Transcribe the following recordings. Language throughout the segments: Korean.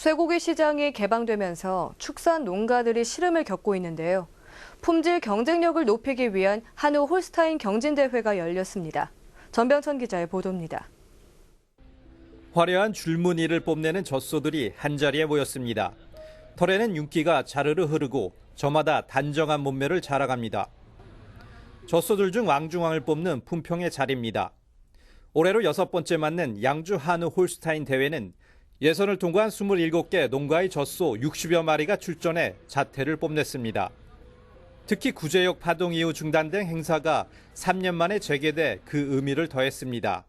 쇠고기 시장이 개방되면서 축산 농가들이 시름을 겪고 있는데요. 품질 경쟁력을 높이기 위한 한우 홀스타인 경진대회가 열렸습니다. 전병천 기자의 보도입니다. 화려한 줄무늬를 뽐내는 젖소들이 한자리에 모였습니다. 털에는 윤기가 자르르 흐르고 저마다 단정한 몸매를 자랑합니다. 젖소들 중 왕중왕을 뽑는 품평의 자리입니다. 올해로 여섯 번째 맞는 양주 한우 홀스타인 대회는 예선을 통과한 27개 농가의 젖소 60여 마리가 출전해 자태를 뽐냈습니다. 특히 구제역 파동 이후 중단된 행사가 3년 만에 재개돼 그 의미를 더했습니다.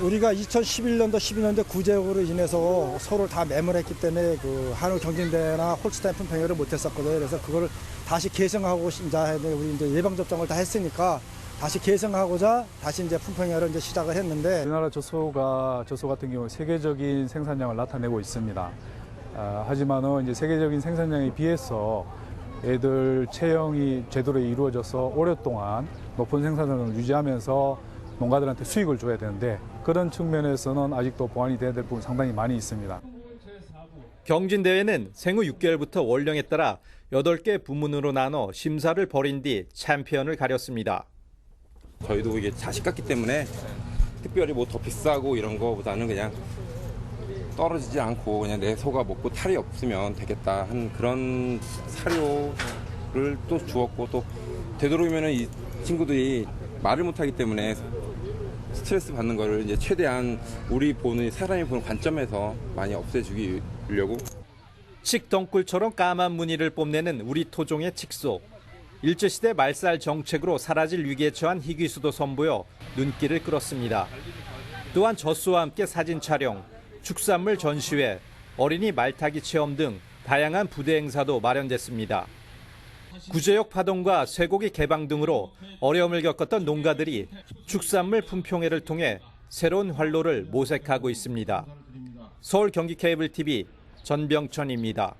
우리가 2011년도 12년도 구제역으로 인해서 서로 다 매몰했기 때문에 그 한우 경진대나 홀스타인 품평회를 못했었거든요. 그래서 그걸 다시 개성하고 이제 우리 이제 예방 접종을 다 했으니까 다시 개성하고자 다시 이제 품평회를 이제 시작을 했는데 우리나라 젖소가 젖소 같은 경우 세계적인 생산량을 나타내고 있습니다. 아, 하지만은 이제 세계적인 생산량에 비해서 애들 채용이 제대로 이루어져서 오랫동안 높은 생산량을 유지하면서 농가들한테 수익을 줘야 되는데 그런 측면에서는 아직도 보완이 돼야 될 부분 상당히 많이 있습니다. 경진대회는 생후 6개월부터 원령에 따라 8개 부문으로 나눠 심사를 벌인 뒤 챔피언을 가렸습니다. 저희도 이게 자식 같기 때문에 특별히 뭐 더 비싸고 이런 거보다는 그냥 떨어지지 않고 그냥 내 소가 먹고 탈이 없으면 되겠다 한 그런 사료를 또 주었고 또 되도록이면은 이 친구들이 말을 못하기 때문에 스트레스 받는 거를 이제 최대한 우리 보는 사람이 보는 관점에서 많이 없애주려고 칡덩굴처럼 까만 무늬를 뽐내는 우리 토종의 칡소. 일제시대 말살 정책으로 사라질 위기에 처한 희귀수도 선보여 눈길을 끌었습니다. 또한 젖소와 함께 사진 촬영, 축산물 전시회, 어린이 말타기 체험 등 다양한 부대 행사도 마련됐습니다. 구제역 파동과 쇠고기 개방 등으로 어려움을 겪었던 농가들이 축산물 품평회를 통해 새로운 활로를 모색하고 있습니다. 서울 경기 케이블 TV 전병천입니다.